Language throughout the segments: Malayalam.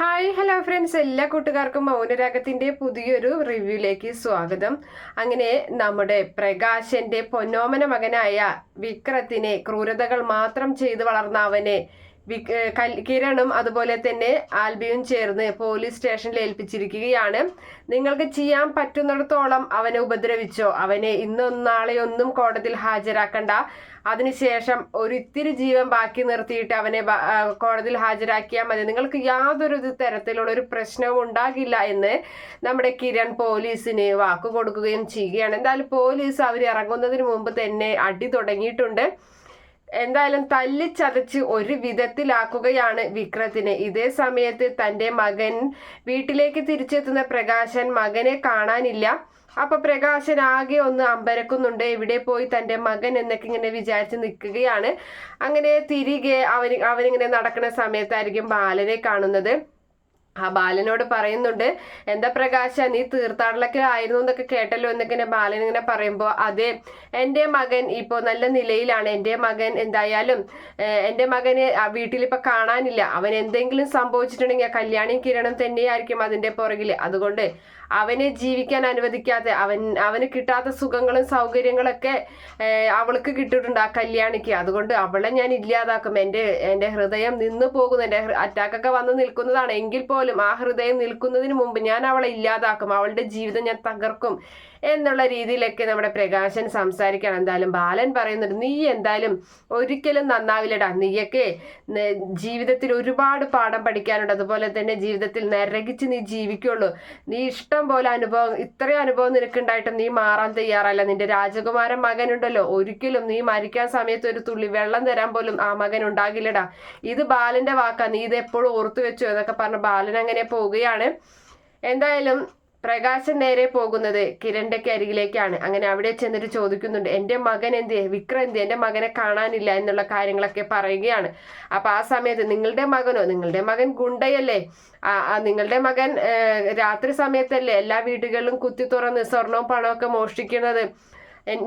ഹായ് ഹലോ ഫ്രണ്ട്സ് എല്ലാ കൂട്ടുകാർക്കും മൗനരാഗത്തിന്റെ പുതിയൊരു റിവ്യൂയിലേക്ക് സ്വാഗതം. അങ്ങനെ നമ്മുടെ പ്രകാശന്റെ പൊന്നോമന മകനായ വിക്രത്തിനെ ക്രൂരതകൾ മാത്രം ചെയ്തു വളർന്ന അവനെ കിരണും അതുപോലെ തന്നെ ആൽബിയും ചേർന്ന് പോലീസ് സ്റ്റേഷനിൽ ഏൽപ്പിച്ചിരിക്കുകയാണ്. നിങ്ങൾക്ക് ചെയ്യാൻ പറ്റുന്നിടത്തോളം അവനെ ഉപദ്രവിച്ചോ അവനെ ഇന്നും നാളെയൊന്നും കോടതിയിൽ ഹാജരാക്കണ്ട. അതിനുശേഷം ഒരിത്തിരി ജീവൻ ബാക്കി നിർത്തിയിട്ട് അവനെ കോടതിയിൽ ഹാജരാക്കിയാൽ മതി. നിങ്ങൾക്ക് യാതൊരു തരത്തിലുള്ള ഒരു പ്രശ്നവും ഉണ്ടാകില്ല എന്ന് നമ്മുടെ കിരൺ പോലീസിന് വാക്ക് കൊടുക്കുകയും ചെയ്യുകയാണ്. എന്തായാലും പോലീസ് അവർ ഇറങ്ങുന്നതിന് മുമ്പ് തന്നെ അടി തുടങ്ങിയിട്ടുണ്ട്. എന്തായാലും തല്ലിച്ചതച്ച് ഒരു വിധത്തിലാക്കുകയാണ് വിക്രത്തിനെ. ഇതേ സമയത്ത് തന്റെ മകൻ വീട്ടിലേക്ക് തിരിച്ചെത്തുന്ന പ്രകാശൻ മകനെ കാണാനില്ല. അപ്പൊ പ്രകാശൻ ആകെ ഒന്ന് അമ്പരക്കുന്നുണ്ട്. എവിടെ പോയി തന്റെ മകൻ എന്നൊക്കെ ഇങ്ങനെ വിചാരിച്ച് നിൽക്കുകയാണ്. അങ്ങനെ തിരികെ അവന് അവനിങ്ങനെ നടക്കുന്ന സമയത്തായിരിക്കും ബാലനെ കാണുന്നത്. ആ ബാലനോട് പറയുന്നുണ്ട് എന്താ പ്രകാശ നീ തീർത്ഥാടനൊക്കെ ആയിരുന്നു എന്നൊക്കെ കേട്ടല്ലോ എന്നൊക്കെ ബാലൻ ഇങ്ങനെ പറയുമ്പോൾ അതെ എന്റെ മകൻ ഇപ്പോൾ നല്ല നിലയിലാണ്. എന്റെ മകൻ എന്തായാലും എന്റെ മകനെ വീട്ടിലിപ്പോൾ കാണാനില്ല. അവൻ എന്തെങ്കിലും സംഭവിച്ചിട്ടുണ്ടെങ്കിൽ കല്യാണി കിരണും തന്നെയായിരിക്കും അതിന്റെ പുറകിൽ അതുകൊണ്ട് അവനെ ജീവിക്കാൻ അനുവദിക്കാതെ അവൻ അവന് കിട്ടാത്ത സുഖങ്ങളും സൗകര്യങ്ങളൊക്കെ അവൾക്ക് കിട്ടിയിട്ടുണ്ട് ആ കല്യാണിക്ക്. അതുകൊണ്ട് അവളെ ഞാൻ ഇല്ലാതാക്കും. എന്റെ എന്റെ ഹൃദയം നിന്ന് പോകുന്നു. എന്റെ അറ്റാക്കൊക്കെ വന്ന് നിൽക്കുന്നതാണ്. എങ്കിൽ പോലും ആ ഹൃദയം നിൽക്കുന്നതിന് മുമ്പ് ഞാൻ അവളെ ഇല്ലാതാക്കും. അവളുടെ ജീവിതം ഞാൻ തകർക്കും എന്നുള്ള രീതിയിലൊക്കെ നമ്മുടെ പ്രകാശൻ സംസാരിക്കണം എന്തായാലും ബാലൻ പറയുന്നുണ്ട് നീ എന്തായാലും ഒരിക്കലും നന്നാവില്ലടാ. നീയൊക്കെ ജീവിതത്തിൽ ഒരുപാട് പാഠം പഠിക്കാനുണ്ട്. അതുപോലെ തന്നെ ജീവിതത്തിൽ നരകിച്ച് നീ ജീവിക്കുള്ളൂ. നീ ഇഷ്ടം പോലെ അനുഭവം ഇത്രയും അനുഭവം നിനക്കുണ്ടായിട്ടും നീ മാറാൻ തയ്യാറല്ല. നിന്റെ രാജകുമാരൻ മകനുണ്ടല്ലോ. ഒരിക്കലും നീ മരിക്കാൻ സമയത്ത് ഒരു തുള്ളി വെള്ളം തരാൻ പോലും ആ മകൻ ഉണ്ടാകില്ലടാ. ഇത് ബാലന്റെ വാക്കാ. നീ ഇത് എപ്പോഴും ഓർത്തു വെച്ചു എന്നൊക്കെ പറഞ്ഞ് ബാലൻ അങ്ങനെ പോവുകയാണ്. എന്തായാലും പ്രകാശൻ നേരെ പോകുന്നത് കിരണിന്റെ അരികിലേക്കാണ്. അങ്ങനെ അവിടെ ചെന്നിട്ട് ചോദിക്കുന്നുണ്ട് എന്റെ മകൻ എന്ത്? വിക്രം എന്ത്? എന്റെ മകനെ കാണാനില്ല എന്നുള്ള കാര്യങ്ങളൊക്കെ പറയുകയാണ്. അപ്പൊ ആ സമയത്ത് നിങ്ങളുടെ മകനോ? നിങ്ങളുടെ മകൻ ഗുണ്ടയല്ലേ? നിങ്ങളുടെ മകൻ രാത്രി സമയത്തല്ലേ എല്ലാ വീടുകളിലും കുത്തി തുറന്ന് സ്വർണവും പണവും ഒക്കെ മോഷ്ടിക്കുന്നത്?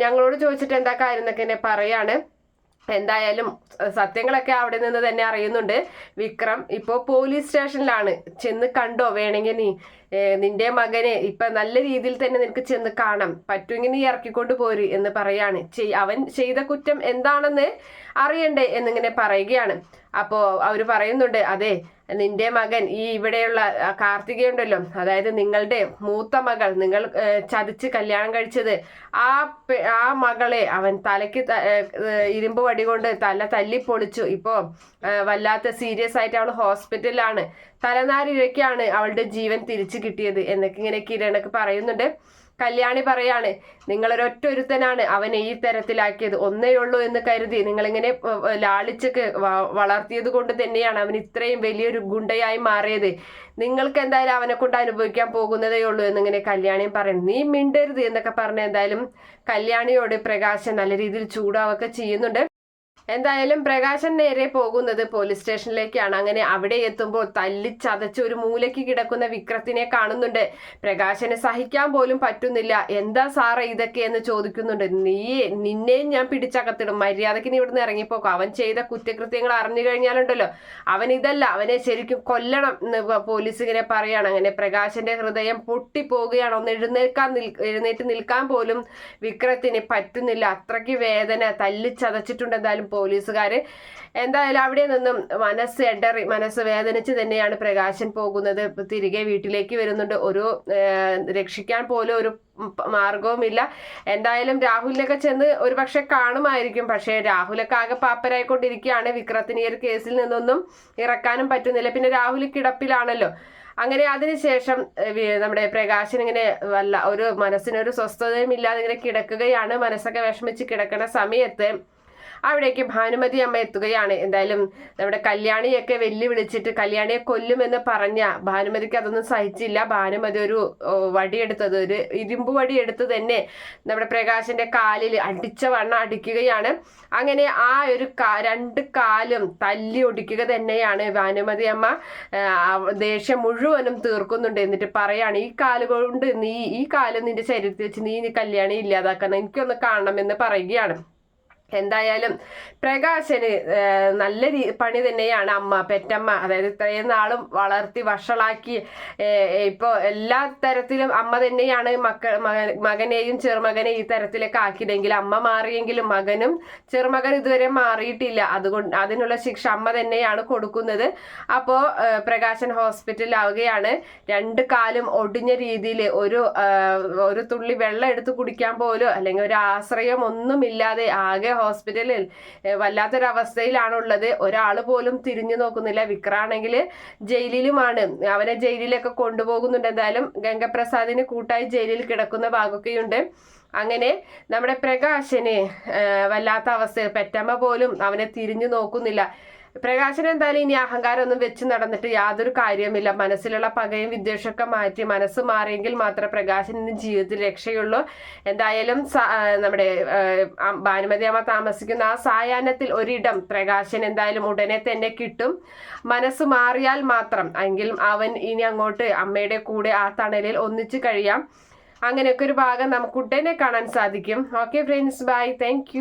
ഞങ്ങളോട് ചോദിച്ചിട്ട് എന്താ കാര്യം എന്നൊക്കെ എന്നെ പറയാണ്. എന്തായാലും സത്യങ്ങളൊക്കെ അവിടെ നിന്ന് തന്നെ അറിയുന്നുണ്ട്. വിക്രം ഇപ്പോൾ പോലീസ് സ്റ്റേഷനിലാണ്. ചെന്ന് കണ്ടോ? വേണമെങ്കിൽ നീ നിന്റെ മകനെ ഇപ്പൊ നല്ല രീതിയിൽ തന്നെ നിനക്ക് ചെന്ന് കാണാം. പറ്റുമെങ്കിൽ നീ ഇറക്കിക്കൊണ്ട് പോര് എന്ന് പറയാണ്. അവൻ ചെയ്ത കുറ്റം എന്താണെന്ന് അറിയണ്ടേ എന്നിങ്ങനെ പറയുകയാണ്. അപ്പോ അവർ പറയുന്നുണ്ട് അതെ നിന്റെ മകൻ ഈ ഇവിടെയുള്ള കാർത്തികയുണ്ടല്ലോ അതായത് നിങ്ങളുടെ മൂത്ത മകൾ നിങ്ങൾ ചതിച്ച് കല്യാണം കഴിച്ചത് ആ ആ മകളെ അവൻ തലയ്ക്ക് ഇരുമ്പ് വടി കൊണ്ട് തല തല്ലി പൊളിച്ചു ഇപ്പോ വല്ലാത്ത സീരിയസ് ആയിട്ട് അവൾ ഹോസ്പിറ്റലിലാണ്. തലനാരിഴയ്ക്കാണ് അവളുടെ ജീവൻ തിരിച്ചു കിട്ടിയത് എന്നൊക്കെ ഇങ്ങനെ കിരണൊക്കെ പറയുന്നുണ്ട്. കല്യാണി പറയാണ് നിങ്ങളൊരൊറ്റ ഒരുത്തനാണ് അവനെ ഈ തരത്തിലാക്കിയത്. ഒന്നേ ഉള്ളൂ എന്ന് കരുതി നിങ്ങളിങ്ങനെ ലാളിച്ചൊക്കെ വളർത്തിയത് കൊണ്ട് തന്നെയാണ് അവൻ ഇത്രയും വലിയൊരു ഗുണ്ടയായി മാറിയത്. നിങ്ങൾക്ക് എന്തായാലും അവനെ കൊണ്ട് അനുഭവിക്കാൻ പോകുന്നതേ ഉള്ളൂ എന്നിങ്ങനെ കല്യാണിയും പറയുന്നു. നീ മിണ്ടരുത് എന്നൊക്കെ പറഞ്ഞ് എന്തായാലും കല്യാണിയോട് പ്രകാശം നല്ല രീതിയിൽ ചൂടാവൊക്കെ ചെയ്യുന്നുണ്ട്. എന്തായാലും പ്രകാശൻ നേരെ പോകുന്നത് പോലീസ് സ്റ്റേഷനിലേക്കാണ് അങ്ങനെ അവിടെ എത്തുമ്പോൾ തല്ലി ചതച്ച് ഒരു മൂലയ്ക്ക് കിടക്കുന്ന വിക്രത്തിനെ കാണുന്നുണ്ട്. പ്രകാശന് സഹിക്കാൻ പോലും പറ്റുന്നില്ല. എന്താ സാറേ ഇതൊക്കെ എന്ന് ചോദിക്കുന്നുണ്ട്. നീ നിന്നെയും ഞാൻ പിടിച്ചകത്തിടും. മര്യാദയ്ക്ക് നീ ഇവിടുന്ന് ഇറങ്ങിപ്പോക്കും. അവൻ ചെയ്ത കുറ്റകൃത്യങ്ങൾ അറിഞ്ഞു കഴിഞ്ഞാലുണ്ടല്ലോ. അവൻ ഇതല്ല. അവനെ ശരിക്കും കൊല്ലണം എന്ന് പോലീസ് ഇങ്ങനെ പറയാണ്. അങ്ങനെ പ്രകാശന്റെ ഹൃദയം പൊട്ടിപ്പോകുകയാണ്. ഒന്ന് എഴുന്നേൽക്കാൻ നിൽ എഴുന്നേറ്റ് നിൽക്കാൻ പോലും വിക്രത്തിന് പറ്റുന്നില്ല. അത്രയ്ക്ക് വേദന തല്ലി ചതച്ചിട്ടുണ്ട്. എന്തായാലും പോലീസുകാര്. എന്തായാലും അവിടെ നിന്നും മനസ്സ് എടറി മനസ്സ് വേദനിച്ച് തന്നെയാണ് പ്രകാശൻ പോകുന്നത്. തിരികെ വീട്ടിലേക്ക് വരുന്നുണ്ട്. ഒരു രക്ഷിക്കാൻ പോലും ഒരു മാർഗവുമില്ല. എന്തായാലും രാഹുലിനൊക്കെ ചെന്ന് ഒരു പക്ഷെ കാണുമായിരിക്കും. പക്ഷേ രാഹുലൊക്കെ ആകെ പാപ്പരായിക്കൊണ്ടിരിക്കുകയാണ്. വിക്രത്തിന് ഈ ഒരു കേസിൽ നിന്നൊന്നും ഇറക്കാനും പറ്റുന്നില്ല. പിന്നെ രാഹുൽ കിടപ്പിലാണല്ലോ. അങ്ങനെ അതിനുശേഷം നമ്മുടെ പ്രകാശൻ ഇങ്ങനെ വല്ല ഒരു മനസ്സിനൊരു സ്വസ്ഥതയും ഇല്ലാതെ ഇങ്ങനെ കിടക്കുകയാണ്. മനസ്സൊക്കെ വിഷമിച്ച് കിടക്കുന്ന സമയത്ത് അവിടേക്ക് ഭാനുമതി അമ്മ എത്തുകയാണ്. എന്തായാലും നമ്മുടെ കല്യാണിയൊക്കെ വെല്ലുവിളിച്ചിട്ട് കല്യാണിയെ കൊല്ലുമെന്ന് പറഞ്ഞ ഭാനുമതിക്ക് അതൊന്നും സഹിച്ചില്ല. ഭാനുമതി ഒരു വടിയെടുത്തത് ഒരു ഇരുമ്പ് വടിയെടുത്ത് തന്നെ നമ്മുടെ പ്രകാശന്റെ കാലിൽ അടിച്ച വണ്ണം അടിക്കുകയാണ്. അങ്ങനെ ആ ഒരു രണ്ട് കാലും തല്ലി ഒടിക്കുക തന്നെയാണ് ഭാനുമതി അമ്മ ദേഷ്യം മുഴുവനും തീർക്കുന്നുണ്ട് എന്നിട്ട് പറയാണ് ഈ കാൽ കൊണ്ട് നീ ഈ കാലം നിന്റെ ശരീരത്തിൽ വെച്ച് നീ നീ കല്യാണി ഇല്ലാതാക്കണം. എനിക്കൊന്ന് കാണണമെന്ന് പറയുകയാണ്. എന്തായാലും പ്രകാശന് നല്ല പണി തന്നെയാണ് അമ്മ പെറ്റമ്മ. അതായത് ഇത്രയും നാളും വളർത്തി വഷളാക്കി ഇപ്പോൾ എല്ലാ തരത്തിലും അമ്മ തന്നെയാണ് മക്ക മക- മകനെയും ചെറുമകനെയും ഈ തരത്തിലൊക്കെ ആക്കിയതെങ്കിൽ അമ്മ മാറിയെങ്കിലും മകനും ചെറുമകൻ ഇതുവരെ മാറിയിട്ടില്ല. അതുകൊണ്ട് അതിനുള്ള ശിക്ഷ അമ്മ തന്നെയാണ് കൊടുക്കുന്നത്. അപ്പോൾ പ്രകാശൻ ഹോസ്പിറ്റലിലാവുകയാണ്. രണ്ട് കാലും ഒടിഞ്ഞ രീതിയിൽ ഒരു ഒരു തുള്ളി വെള്ളം എടുത്ത് കുടിക്കാൻ പോലും അല്ലെങ്കിൽ ഒരു ആശ്രയം ഒന്നുമില്ലാതെ ആകെ ഹോസ്പിറ്റലിൽ വല്ലാത്തൊരവസ്ഥയിലാണുള്ളത്. ഒരാൾ പോലും തിരിഞ്ഞു നോക്കുന്നില്ല. വിക്രാണെങ്കിൽ ജയിലിലുമാണ്. അവനെ ജയിലിലൊക്കെ കൊണ്ടുപോകുന്നുണ്ട്. എന്തായാലും ഗംഗപ്രസാദിന് കൂട്ടായി ജയിലിൽ കിടക്കുന്ന ഭാഗമൊക്കെയുണ്ട്. അങ്ങനെ നമ്മുടെ പ്രകാശന് വല്ലാത്ത അവസ്ഥ. പെറ്റമ്മ പോലും അവനെ തിരിഞ്ഞു നോക്കുന്നില്ല. പ്രകാശൻ എന്തായാലും ഇനി അഹങ്കാരമൊന്നും വെച്ച് നടന്നിട്ട് യാതൊരു കാര്യമില്ല മനസ്സിലുള്ള പകയും വിദ്വേഷമൊക്കെ മാറ്റി മനസ്സ് മാറിയെങ്കിൽ മാത്രമേ പ്രകാശൻ ഇന്ന് ജീവിതത്തിൽ രക്ഷയുള്ളൂ. എന്തായാലും നമ്മുടെ ഭാനുമതി അമ്മ താമസിക്കുന്ന ആ സായാഹ്നത്തിൽ ഒരിടം പ്രകാശൻ എന്തായാലും ഉടനെ തന്നെ കിട്ടും. മനസ്സ് മാറിയാൽ മാത്രം. എങ്കിൽ അവൻ ഇനി അങ്ങോട്ട് അമ്മയുടെ കൂടെ ആ തണലിൽ ഒന്നിച്ചു കഴിയാം. അങ്ങനെയൊക്കെ ഒരു ഭാഗം നമുക്ക് ഉടനെ കാണാൻ സാധിക്കും. Okay friends bye thank